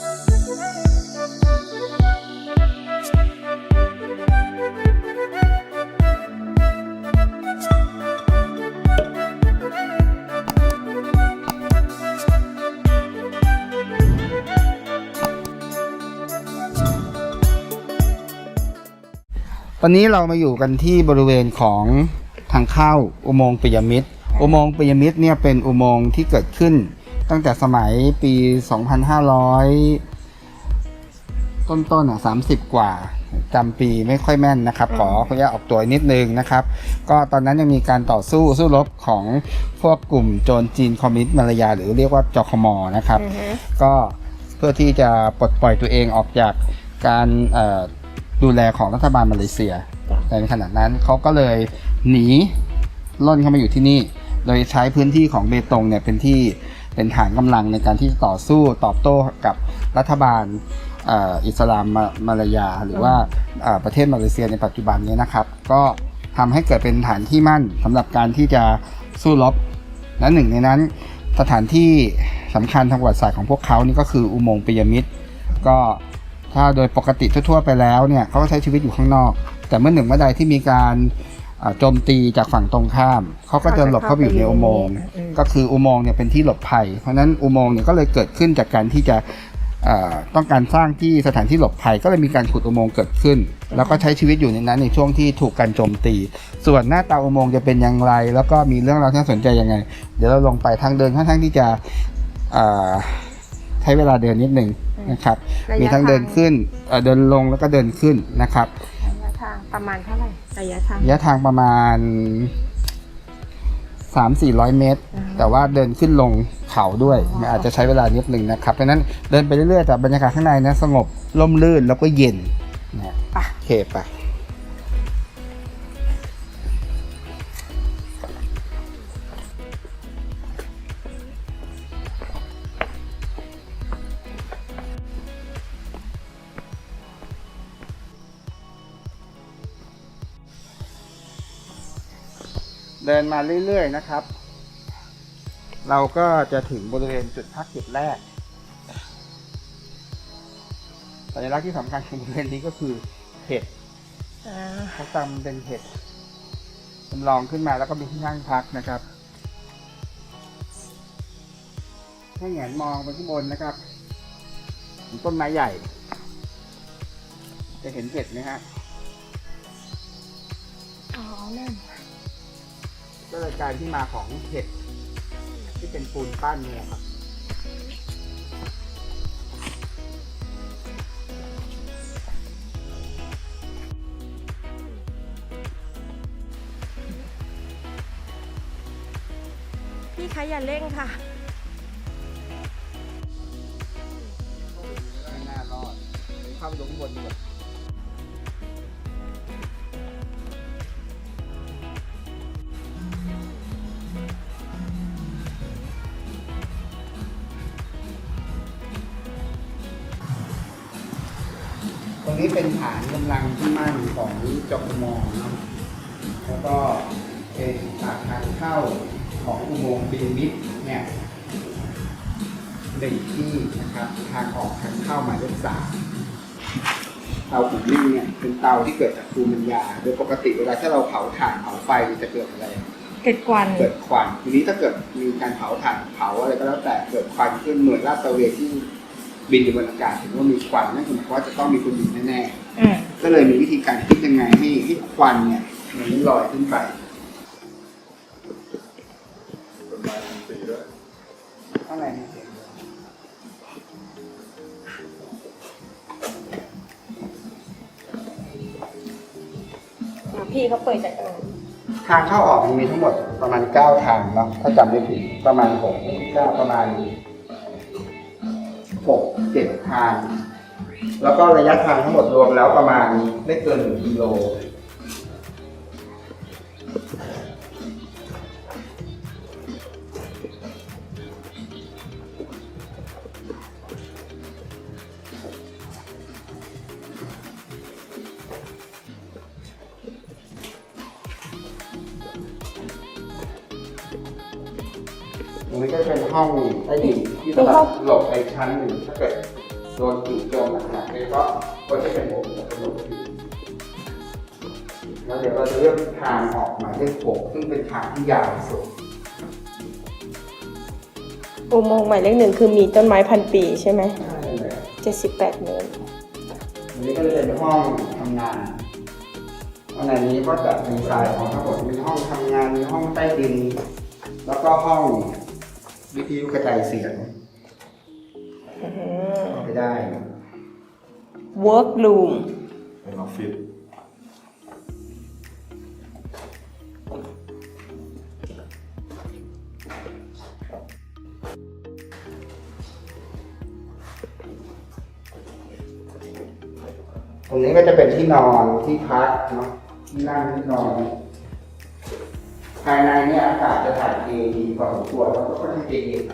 ตอนนี้เรามาอยู่กันที่บริเวณของทางเข้าอุโมงค์ปิยมิตร อุโมงค์ปิยมิตรเนี่ยเป็นอุโมงค์ที่เกิดขึ้น ตั้งแต่สมัยปี 2500 ต้นๆอะ30 กว่าจำปีไม่ค่อยแม่นนะครับ ขอขออนุญาตออกตัวนิดนึงนะครับ ก็ตอนนั้นยังมีการต่อสู้สู้รบของพวกกลุ่มโจรจีนคอมมิวนิสต์มาลายา หรือเรียกว่าจคมนะครับอือฮึก็เพื่อที่จะปลดปล่อยตัวเองออกจากการเอ่อดูแลของรัฐบาลมาเลเซียในขณะนั้นเขาก็เลยหนีล่นเข้ามาอยู่ที่นี่ โดยใช้พื้นที่ของเบตงเนี่ยเป็นที่ เป็นฐานกำลังในการที่จะต่อสู้ตอบโต้กับรัฐบาลเอ่ออิสลามมามาลายา หรือว่าเอ่อประเทศมาเลเซียในปัจจุบันนี้นะครับ ก็ทำให้เกิดเป็นฐานที่มั่นสำหรับการที่จะสู้รบและหนึ่งในนั้นสถานที่สำคัญทางประวัติศาสตร์ของพวกเขานี่ก็คืออุโมงค์ปิยมิตรก็ถ้าโดยปกติทั่วๆไปแล้วเนี่ยเขาก็ใช้ชีวิตอยู่ข้างนอก แต่เมื่อหนึ่งเมื่อใดที่มีการอ่า โจมตีจากฝั่งตรงข้าม เขาก็จะหลบเข้าไปอยู่ในอุโมงค์อืมก็คืออุโมงค์เนี่ยเป็นที่หลบภัย เพราะฉะนั้นอุโมงค์เนี่ยก็เลยเกิดขึ้นจากการที่จะอ่าต้องการสร้างที่สถานที่หลบภัยก็เลยมีการขุดอุโมงค์เกิดขึ้น แล้วก็ใช้ชีวิตอยู่ในนั้นในช่วงที่ถูกการโจมตี ส่วนหน้าตาอุโมงค์จะเป็นอย่างไร แล้วก็มีเรื่องราวที่น่าสนใจยังไง เดี๋ยวเราลงไปทางเดินค่อนข้างที่จะอ่าใช้เวลาเดินนิดหนึ่งนะครับระยะมีทั้งเดินทางขึ้นเอ่อเดินลงแล้วก็เดินขึ้นนะครับระยะทางประมาณเท่าไหร่ระยะทาง ระยะทางประมาณ 3-400 เมตร อ่าแต่ว่าเดินขึ้นลงเขาด้วยอ๋อมันอาจจะใช้เวลานิดหนึ่งนะครับเพราะฉะนั้นเดินไปเรื่อยๆแต่บรรยากาศข้างในนะสงบร่มรื่นแล้วก็เย็นนะไป โอเคไป เดินมาเรื่อยๆนะครับ เราก็จะถึงบริเวณจุดพักจุดแรกสัญลักษณ์ที่สำคัญของบริเวณนี้ก็คือเห็ดอ่าเขาตำเป็นเห็ดจำลองขึ้นมาแล้วก็มีที่นั่งพักนะครับให้แหงนมองไปข้างบนนะครับต้นไม้ใหญ่ จะเห็นเห็ดไหมฮะอ๋อนั่น ก็เลยการที่มาของเห็ดที่เป็นปูนปั้นเนี่ยครับพี่คะอย่าเร่งค่ะ รงนี้เป็นฐานกำลังที่มั่นของจกมองเนาะแล้วก็เป็นปากทางเข้าของอุโมงค์พีระมิดเนี่ยหนึ่งที่นะครับทางออกทางเข้าหมายเลขสามเตาหุ่นนิ่งเนี่ยเป็นเตาที่เกิดจากภูมิปัญญาโดยปกติเวลาถ้าเราเผาถ่านเผาไฟจะเกิดอะไร เกิดควันเกิดควันทีนี้ถ้าเกิดมีการเผาถ่านเผาอะไรก็แล้วแต่เกิดควันขึ้นหน่วยลาดตระเวนที่ บินอยู่บนอากาศเห็นว่ามีควันนั่นคือหมายความว่าจะต้องมีคนอยู่แน่อืมๆ ก็เลยมีวิธีการคิดยังไงให้ให้ควันเนี่ยมันไม่ลอยขึ้นไปข้างในมีเสียงพี่เขาเปิดจากตรงนั้นทางเข้าออกมันมีทั้งหมดประมาณ 9 ทางเนาะถ้าจำไม่ผิดประมาณ6 9ประมาณ 6 7ทาน แล้วก็ระยะทางทั้งหมดรวมแล้วประมาณไม่เกินหนึ่งกิโล รงนี้ก็จะเป็นห้องใต้ดินที่สำหรับหลบไปชั้นหนึ่งถ้าเกิดโดนจู่โจมหนักๆเลยก็ก็จะเป็นผมจะเป็นลมอยู่แล้วเดี๋ยวเราจะเลือกทางออกหมายเลขหกซึ่งเป็นทางที่ยาวที่สุดอุโมงค์หมายเลขหนึ่งคือมีต้นไม้พันปีใช่ไหมใช่เลยเจ็ดสิบแปดเมตรอันนี้ก็จะเป็นห้องทำงานข้างในนี้ก็จะมีสายของทั้งหมดมีห้องทำงานมีห้องใต้ดิน แล้วก็ห้อง วิทยุกระจายเสียงเข้าไปได้ work room เป็นออฟฟิศตรงนี้ก็จะเป็นที่นอนที่พักเนาะที่นั่งที่นอน ภายในเนี่ยอากาศจะถ่ายเทดีพอสมควรแล้วก็ค่อนข้างจะเย็น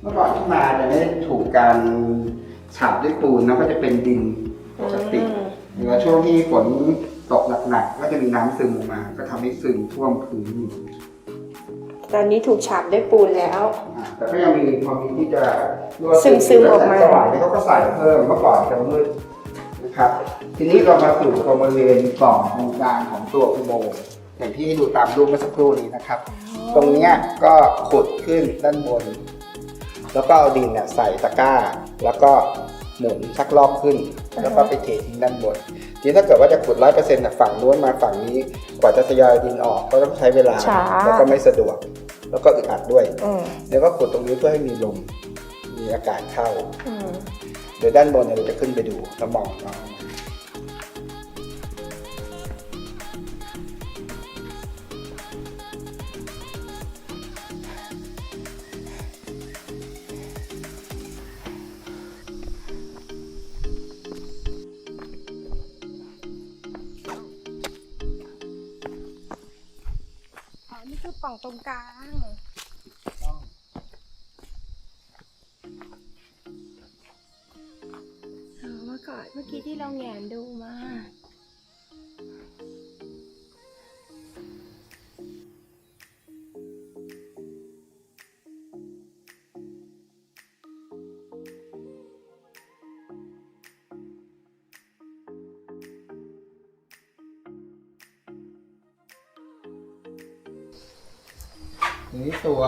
เมื่อก่อนที่มาจะไม่ได้ถูกการฉาบด้วยปูนนะก็จะเป็นดินปกติอืมหรือว่าช่วงที่ฝนตกหนักๆก็จะมีน้ำซึมลงมา ก็ทำให้ซึมท่วมพื้นอยู่ตอนนี้ถูกฉาบด้วยปูนแล้วอ่าแต่ก็ยังมีพอมีที่จะซึมๆออกมาสว่างที่เขาก็ใส่เพิ่มเมื่อก่อนจะมืดนะ ครับ ทีนี้เรามาสู่ตรงบริเวณปล่องตรงกลางของตัวอุโมงค์อย่างที่ให้ดูตามรูปเมื่อสักครู่นี้นะครับ ตรงเนี้ยก็ขุดขึ้นด้านบน แล้วก็เอาดินเนี่ยใส่ตะกร้า แล้วก็หมุนชักลอกขึ้น แล้วก็ไปเททิ้งด้านบน ทีนี้ถ้าเกิดว่าจะขุดร้อยเปอร์เซ็นต์ฝั่งนู้นมาฝั่งนี้ กว่าจะทยอยดินออกก็ต้องใช้เวลา ช้า แล้วก็ไม่สะดวก แล้วก็อึดอัดด้วย อืมเดี๋ยวก็ขุดตรงนี้เพื่อให้มีลม มีอากาศเข้า อืม เดี๋ยวด้านบนเนี่ยเราจะขึ้นไปดูแล้วมองน้องนี่คือปล่องตรงกลาง ทีนี้ตัว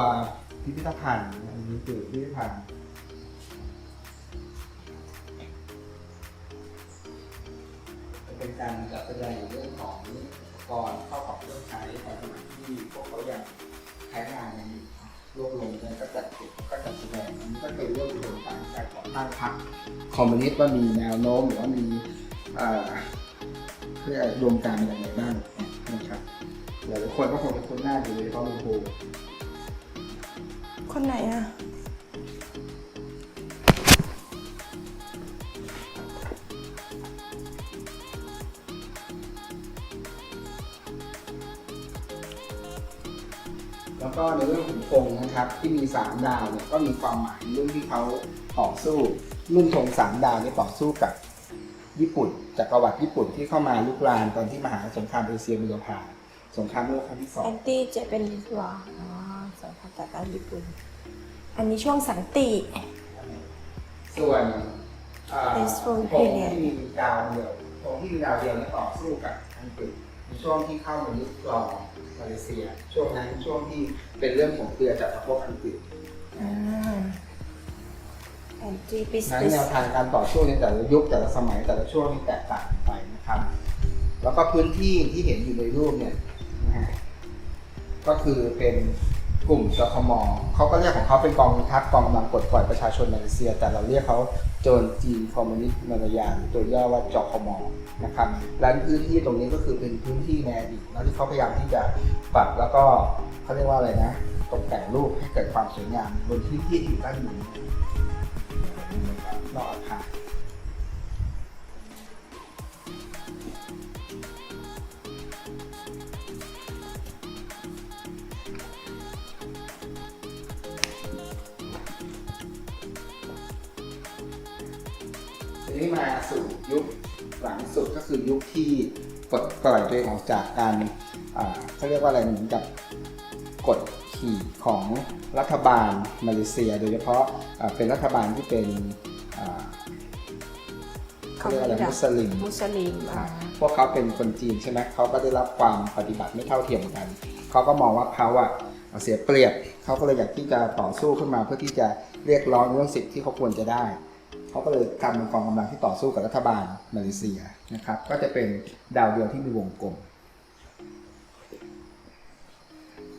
พิพิธภัณฑ์อันนี้คือพิพิธภัณฑ์จะเป็นการจัดแสดงเรื่องของอุปกรณ์เข้าของเครื่องใช้ในสมัยที่พวกเขายังใช้งานกันอยู่รวบรวมกันก็จัดเก็บก็จัดแสดงอันนี้ก็เป็นเรื่องรวมการการก่อตั้งพรรคคอมมิวนิสต์ว่ามีแนวโน้มหรือว่ามีเพื่อรวมการเป็นอย่างไรบ้างนะครับหลายคนก็คงจะคุ้นหน้าอยู่โดยเฉพาะลุงภู คนไหนอะแล้วก็ในเรื่องของธงนะครับที่มีสามดาวเนี่ยก็มีความหมายรุ่นที่เขาต่อสู้รุ่นธงสามดาวเนี่ยต่อสู้กับญี่ปุ่นจักรวรรดิญี่ปุ่นที่เข้ามาลุกรานตอนที่มหาสงครามเอเชียบุรพาสงครามโลกครั้งที่สองแอนตี้เจแปนิสวอร์อ๋ อสงครามต่อต้านญี่ปุ่น อันนี้ช่วงสันติ ส่วนเอ่อ Peaceful ธง period ที่มีดาวเดียวธงที่มีดาวเดียวเนี่ยต่อสู้กับอังกฤษในช่วงที่เข้ามายึดครองมาเลเซีย ช่วงนั้นช่วงที่เป็นเรื่องของเรือจักรภพอังกฤษอ่าแอนตี้ปิสนั้นติสแนวทางการต่อสู้ในแต่ละยุคแต่ละสมัยแต่ละช่วงนี่แตกต่างกันไปนะครับ แล้วก็พื้นที่ที่เห็นอยู่ในรูปเนี่ยนะฮะก็คือเป็น กลุ่มจคมเขาก็เรียกของเขาเป็นกองทัพกองกำลังปลดปล่อยประชาชนมาเลเซีย แต่เราเรียกเขาโจรจีนคอมมิวนิสต์มาลายาตัวย่อว่าจคมนะครับและพื้นที่ตรงนี้ก็คือเป็นพื้นที่ในอดีตแล้วที่เขาพยายามที่จะปรับแล้วก็เขาเรียกว่าอะไรนะ ตกแต่งรูปให้เกิดความสวยงามบนพื้นที่ที่อยู่ด้านบนนอกอาคาร นี้มาสู่ยุคหลังสุดก็คือยุคที่ปลดปล่อยตัวเองออกจากการเขาเรียกว่าอะไรเหมือนกับกดขี่ของรัฐบาลมาเลเซีย โดยเฉพาะเป็นรัฐบาลที่เป็นเขาเรียกอะไรมุสลิมมุสลิมอ่าพวกเขาเป็นคนจีนใช่ไหมเขาก็ได้รับความปฏิบัติไม่เท่าเทียมกัน เขาก็มองว่าเขาอะเสียเปรียบ เขาก็เลยอยากที่จะต่อสู้ขึ้นมาเพื่อที่จะเรียกร้องเรื่องสิทธิ์ที่เขาควรจะได้ เขาก็เลยทำกองกำลังที่ต่อสู้กับรัฐบาลมาเลเซียนะครับ ก็จะเป็นดาวเดือนที่มีวงกลม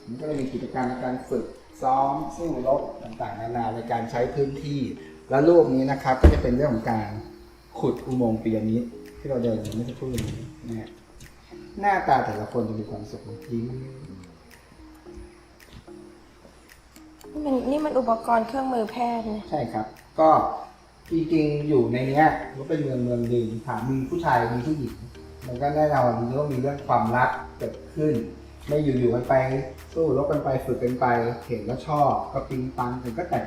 มันก็จะมีกิจกรรมในการฝึกซ้อมสู้รบต่างๆ นานาในการใช้พื้นที่ และรูปนี้นะครับ ก็จะเป็นเรื่องของการขุดอุโมงค์ปียมิดที่เราเดินเมื่อสักครู่นี้นะฮะหน้าตาแต่ละคนจะมีความสุขยิ้มนี่มันนี่มันอุปกรณ์เครื่องมือแพทย์นะใช่ครับ ก็ จริงๆอยู่ในเนี้ยมันเป็นเมืองเมืองหนึ่งถามมีผู้ชายมีผู้หญิงมันก็แน่นอนมันต้องมีเรื่องความรักเกิดขึ้น ไม่อยู่ๆกันไปสู้รบกันไปฝึกกันไปเห็นแล้วชอบก็ปิ๊งปังถึงก็แต่ง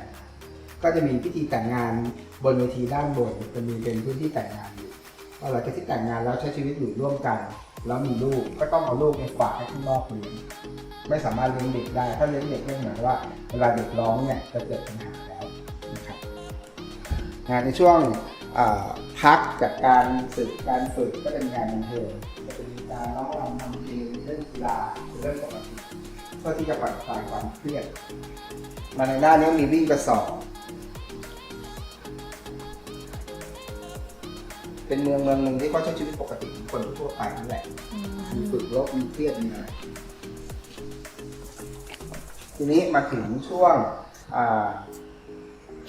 ก็จะมีพิธีแต่งงานบนเวทีด้านบนจะมีเป็นพื้นที่แต่งงานอยู่พอหลังจากที่แต่งงานแล้วใช้ชีวิตอยู่ร่วมกัน แล้วมีลูกก็ต้องเอาลูกในฝากให้ข้างนอกเลี้ยงไม่สามารถเลี้ยงเด็กได้ถ้าเลี้ยงเด็กเนี่ยเหมือนว่าเวลาเด็กร้องเนี่ยจะเกิดปัญหาแล้ว งานในช่วงพักจากการฝึกการฝึกก็จะมีงานบันเทิงก็จะมีการร้องรำทำเพลงเล่นกีฬาเป็นเรื่องปกติเพื่อที่จะผ่อนคลายความเครียดมาในด้านนี้มีวิ่งกระสอบเป็นเมืองเมืองหนึ่งที่เขาใช้ชีวิตปกติคนทั่วไปนั่นแหละมีฝึกรบมีเครียดมีอะไรทีนี้มาถึงช่วงอ่า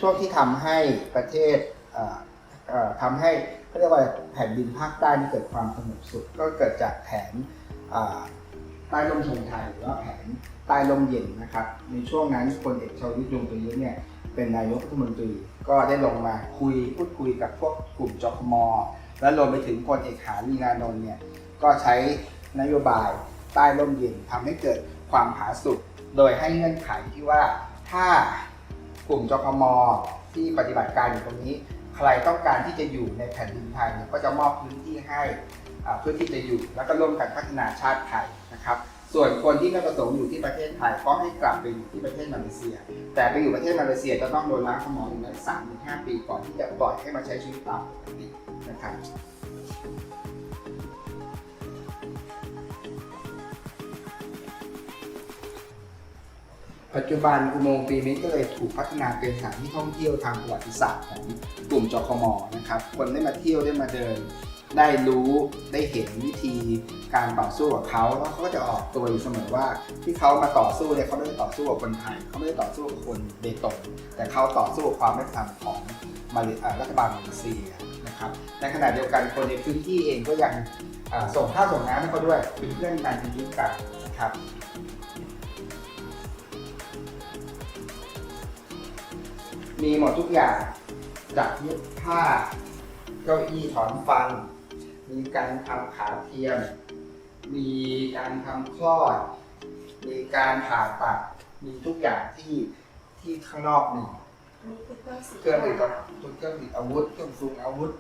ช่วงที่ทำให้ประเทศอ่าเอ่อทำให้เขาเรียกว่าแผ่นดินภาคใต้มีเกิดความสงบสุขก็เกิดจากแผนใต้ร่มธงไทยหรือว่าแผนใต้ร่มเย็นนะครับ ในช่วงนั้นพลเอกชวลิตยงใจยุทธเนี่ยเป็นนายกรัฐมนตรีก็ได้ลงมาคุยพูดคุยกับพวกกลุ่มจคมและรวมไปถึงพลเอกหาลีนานนท์เนี่ยก็ใช้นโยบายใต้ร่มเย็นทำให้เกิดความผาสุกโดยให้เงื่อนไขที่ว่าถ้า กลุ่มจคมที่ปฏิบัติการอยู่ตรงนี้ ใครต้องการที่จะอยู่ในแผ่นดินไทยเนี่ยก็จะมอบพื้นที่ให้เพื่อที่จะอยู่แล้วก็ร่วมกันพัฒนาชาติไทยนะครับ ส่วนคนที่ไม่ประสงค์อยู่ที่ประเทศไทยก็ให้กลับไปอยู่ที่ประเทศมาเลเซีย แต่ไปอยู่ประเทศมาเลเซียจะต้องโดนล้างสมองอย่างน้อยสามถึงห้าปีก่อนที่จะปล่อยให้มาใช้ชีวิตตามปกตินะครับ ปัจจุบันอุโมงค์ปีมิตรก็เลยถูกพัฒนาเป็นสถานที่ท่องเที่ยวทางประวัติศาสตร์ของกลุ่มจคมนะครับคนได้มาเที่ยวได้มาเดิน ได้รู้ได้เห็นวิธีการต่อสู้กับเขาแล้วเขาก็จะออกตัวอยู่เสมอว่า ที่เขามาต่อสู้เนี่ยเขาไม่ได้ต่อสู้กับคนไทยเขาไม่ได้ต่อสู้กับคนเบตงแต่เขาต่อสู้กับความไม่ธรรมของมาเลารัฐบาลมาเลเซียนะครับในขณะเดียวกันคนในพื้นที่เองก็ยังส่งข้าวส่งน้ำให้เขาด้วยเป็นเพื่อนกันเป็นยุคกันนะครับ มีหมดทุกอย่างจากเย็บผ้า เก้าอี้ถอนฟัน มีการทำขาเทียม มีการทำคลอด มีการผ่าตัด มีทุกอย่างที่ที่ข้างนอกมี อันนี้คือเครื่องสีเครื่องติดกับเครื่องติดอาวุธ เครื่องซุงอาวุธ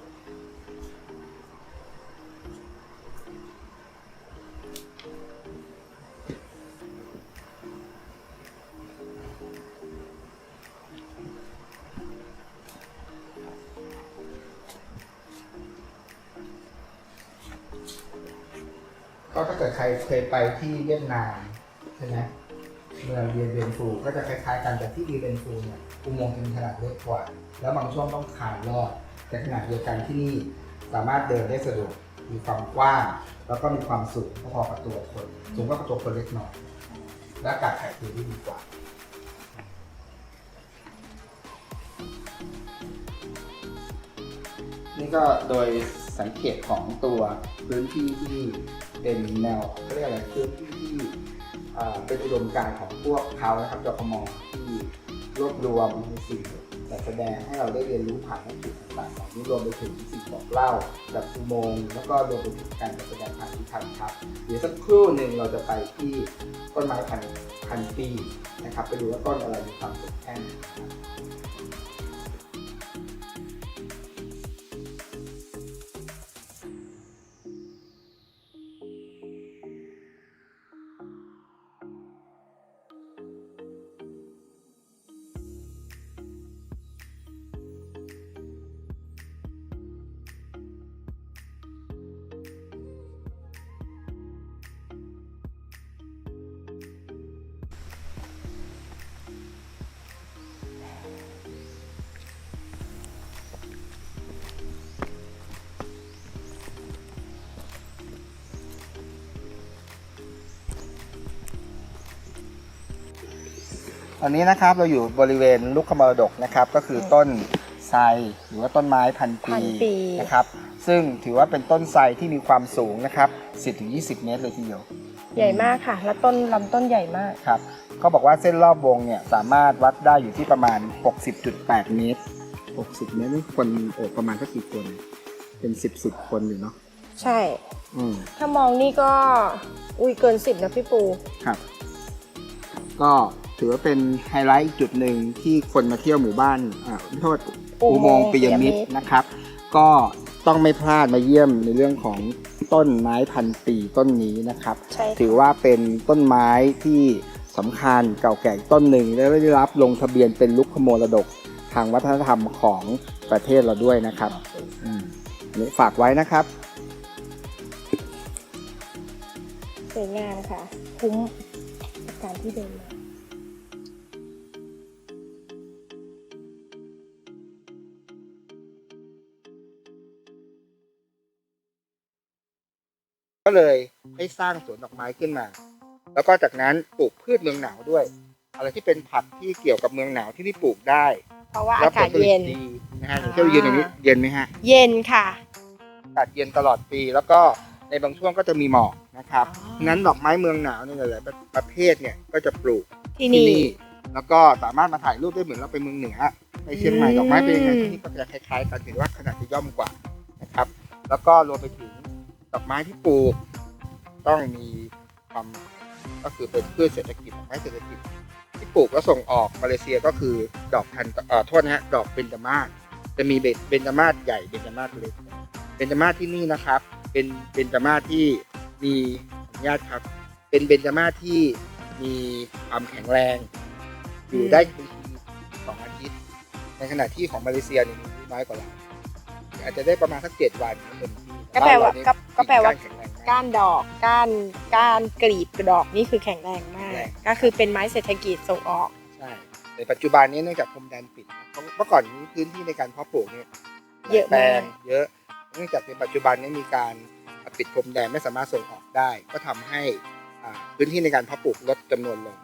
ก็ถ้าเกิดใครเคยไปที่เวียดนามใช่ไหมเมืองเวียนเวียนฟูก็จะคล้ายๆกันแต่ที่เวียนเวียนฟูเนี่ยอุโมงค์จะมีขนาดเล็กกว่า แล้วบางช่วงต้องขายลอดแต่ขนาดเดียวกันที่นี่สามารถเดินได้สะดวกมีความกว้างแล้วก็มีความสูงพอๆกับตัวคน สูงกว่าตัวคนเล็กน้อยและอากาศถ่ายเทได้ดีกว่านี่ก็โดยสังเกตของตัวพื้นที่ที่ เป็นแนวเขาเรียกอะไรพื้นที่ที่เป็นอุดมการณ์ของพวกเขานะครับจคมที่รวบรวมในสิ่งแต่แสดงให้เราได้เรียนรู้ผ่านวัตถุต่างๆของนี้รวมไปถึงสิ่งบอกเล่าแบบอุโมงค์แล้วก็รวมไปถึงการจัดแสดงผ่านที่ทันครับ เดี๋ยวสักครู่หนึ่งเราจะไปที่ต้นไม้พันพันปีนะครับ ไปดูว่าต้นอะไรมีความสุขแค่ไหน ตอนนี้นะครับเราอยู่บริเวณลูกขมรดกนะครับ ก็คือต้นไทรหรือว่าต้นไม้พันพัปีนปี นะครับ ซึ่งถือว่าเป็นต้นไทรที่มีความสูงนะครับ10-20 เมตรเลยทีเดียว ใหญ่มากค่ะ แล้วต้นลำต้นใหญ่มาก ครับเขาบอกว่าเส้นรอบวงเนี่ยสามารถวัดได้อยู่ที่ประมาณ 60.8 เมตร 60 เมตรนี่คนโอบประมาณสักกี่คน เป็น 10 10 คนอยู่เนาะ ใช่ อืม ถ้ามองนี่ก็ อุ้ยเกินสิบนะพี่ปู ครับ ก็ ถือว่าเป็นไฮไลท์อีกจุดหนึ่งที่คนมาเที่ยวหมู่บ้านอ่าโทษอุโมงค์ปิยมิตรนะครับ ก็ต้องไม่พลาดมาเยี่ยมในเรื่องของต้นไม้พันปีต้นนี้นะครับใช่ถือว่าเป็นต้นไม้ที่สำคัญเก่าแก่ต้นหนึ่งและได้รับลงทะเบียนเป็นลุกขโมรดกทางวัฒนธรรมของประเทศเราด้วยนะครับอืมอันนี้ฝากไว้นะครับสวยงามค่ะคุ้มกับการที่เดินมา ก็เลยให้สร้างสวนดอกไม้ขึ้นมา แล้วก็จากนั้นปลูกพืชเมืองหนาวด้วย อะไรที่เป็นผักที่เกี่ยวกับเมืองหนาวที่นี่ปลูกได้เพราะว่าแล้อากาศผลผลิตเย็น ดีนะฮะอย่างเช่นยืนอย่างนี้เย็นไหมฮะ เย็นค่ะ อากาศเย็นตลอดปีแล้วก็ในบางช่วงก็จะมีหมอกนะครับอ๋อ งั้นดอกไม้เมืองหนาวเนี่ยหลายๆประเภทเนี่ยก็จะปลูกที่ที่นี่ นี่ แล้วก็สามารถมาถ่ายรูปได้เหมือนเราไปเมืองเหนือไปเชียงใหม่อืม ดอกไม้เป็นยังไงที่นี่ก็จะคล้ายๆกันถือว่าขนาดจะย่อมกว่านะครับ แล้วก็รวมไปถึง ดอกไม้ที่ปลูก ต้องมีความก็คือเป็นพืชเศรษฐกิจดอกไม้เศรษฐกิจ ที่ปลูกแล้วส่งออกมาเลเซียก็คือดอกพันเอ่อโทษนะฮะดอกเบญจมาศจะมีเบญจมาศใหญ่เบญจมาศเล็กเบญจมาศที่นี่นะครับ เป็นเบญจมาศที่มีอนุญาตครับ เป็นเบญจมาศที่มีความแข็งแรง อยู่ได้บางทีสองอาทิตย์ ในขณะที่ของมาเลเซียนี่ยมีน้อยกว่าเราอาจจะได้ประมาณสักเจ็ดวันเต็มที่ ก็แปลว่าบ้นเรนี่ก็ก็แปลว่าแข็งแรงมากก้านดอกก้านก้านกลีบดอกนี่คือแข็งแรงมากแรง ก็คือเป็นไม้เศรษฐกิจส่งออก ใช่ในปัจจุบันนี้เนื่องจากพรมแดนปิดเพราะเมื่อก่อนนี้พื้นที่ในการเพาะปลูกเนี่ยเยอะแปลมากงเยอะ เนื่องจากในปัจจุบันนี้มีการปิดพรมแดนไม่สามารถส่งออกได้ ก็ทำให้อ่าพื้นที่ในการเพาะปลูกลดจำนวนลง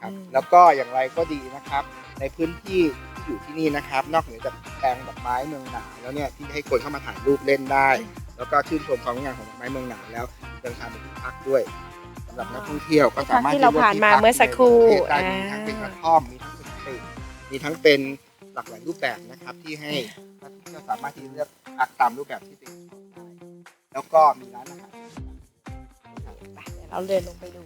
ครับอืม แล้วก็อย่างไรก็ดีนะครับ ในพื้นที่ที่อยู่ที่นี่นะครับ นอกเหนือจากแปลงดอกไม้เมืองหนาวแล้วเนี่ยที่ให้คนเข้ามาถ่ายรูปเล่นได้ แล้วก็ชื่นชมความงดงามของดอกไม้เมืองหนาวแล้วยังทำเป็นที่พักด้วยสำหรับนักท่องเที่ยวก็สามารถที่เราผ่านมาเมื่อสักครู่ที่จะเลือกที่พักในประเทศได้มีทั้งเป็นกระท่อมมีทั้งเป็นตึกมีทั้งเป็นหลากหลายรูปแบบนะครับที่ให้นักท่องเที่ยวสามารถที่จะเลือกพักตามรูปแบบที่ตัวเองชอบได้แล้วก็มีร้านอาหารไปเดี๋ยวเราเดินลงไปดู